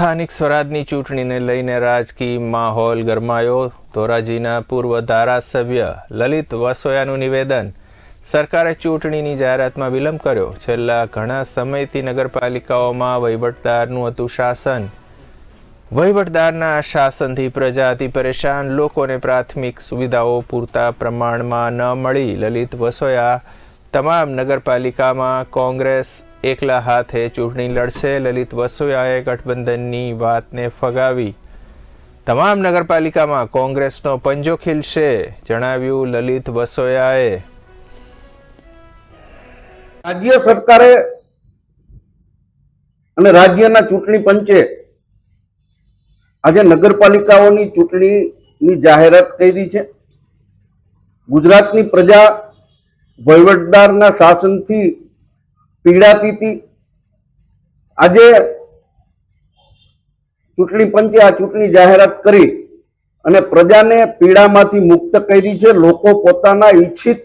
સ્થાનિક સ્વરાજની ચૂંટણીને લઈને રાજકીય માહોલ ગરમાયો. ધોરાજીના પૂર્વ ધારાસભ્ય લલિત વસોયાનું નિવેદન. સરકારે ચૂંટણીની જાહેરાતમાં વિલંબ કર્યો. છેલ્લા ઘણા સમયથી નગરપાલિકાઓમાં વહીવટદારનું હતું શાસન. વહીવટદારના શાસનથી પ્રજાથી પરેશાન, લોકોને પ્રાથમિક સુવિધાઓ પૂરતા પ્રમાણમાં ન મળી. લલિત વસોયા તમામ નગરપાલિકામાં કોંગ્રેસ એકલા હાથે ચૂંટણી લડશે. લલિત વસોયાએ ગઠબંધનની વાતને ફગાવી. તમામ નગરપાલિકામાં કોંગ્રેસનો પંજો ખીલશે, જણાવ્યું લલિત વસોયાએ. રાજ્ય સરકારે અને રાજ્યના ચૂંટણી પંચે આજે નગરપાલિકાઓની ચૂંટણીની જાહેરાત કરી છે. ગુજરાતની પ્રજા વહીવટદારના શાસનથી પીડાતી હતી આજે ચૂંટણી પંચે આ ચૂંટણી જાહેરાત કરી અને પ્રજાને પીડામાંથી મુક્ત કરી છે. લોકો પોતાના ઈચ્છિત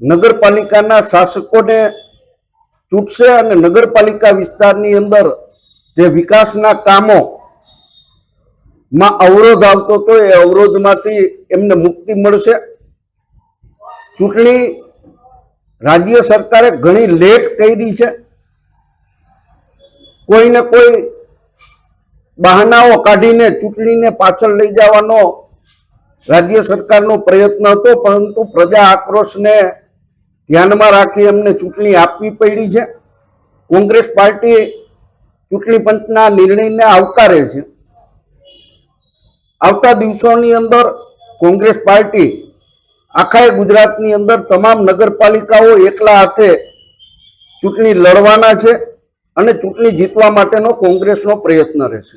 નગરપાલિકાના શાસકોને ચૂંટશે અને નગરપાલિકા વિસ્તારની અંદર જે વિકાસના કામો માં અવરોધ આવતો હતો એ અવરોધમાંથી એમને મુક્તિ મળશે. ચૂંટણી રાજ્ય સરકારે ઘણી લેટ કરી છે. કોઈને કોઈ બહાનાઓ કાઢીને ચૂંટણીને પાછળ લઈ જવાનો રાજ્ય સરકારનો પ્રયત્ન હતો, પરંતુ પ્રજા આક્રોશને ધ્યાનમાં રાખી એમને ચૂંટણી આપવી પડી છે. કોંગ્રેસ પાર્ટી ચૂંટણી પંચના નિર્ણયને આવકારે છે. આવતા દિવસોની અંદર કોંગ્રેસ પાર્ટી આખા ગુજરાતની અંદર તમામ નગરપાલિકાઓ એકલા હાથે ચૂંટણી લડવાના છે અને ચૂંટણી જીતવા માટેનો કોંગ્રેસનો પ્રયત્ન રહેશે.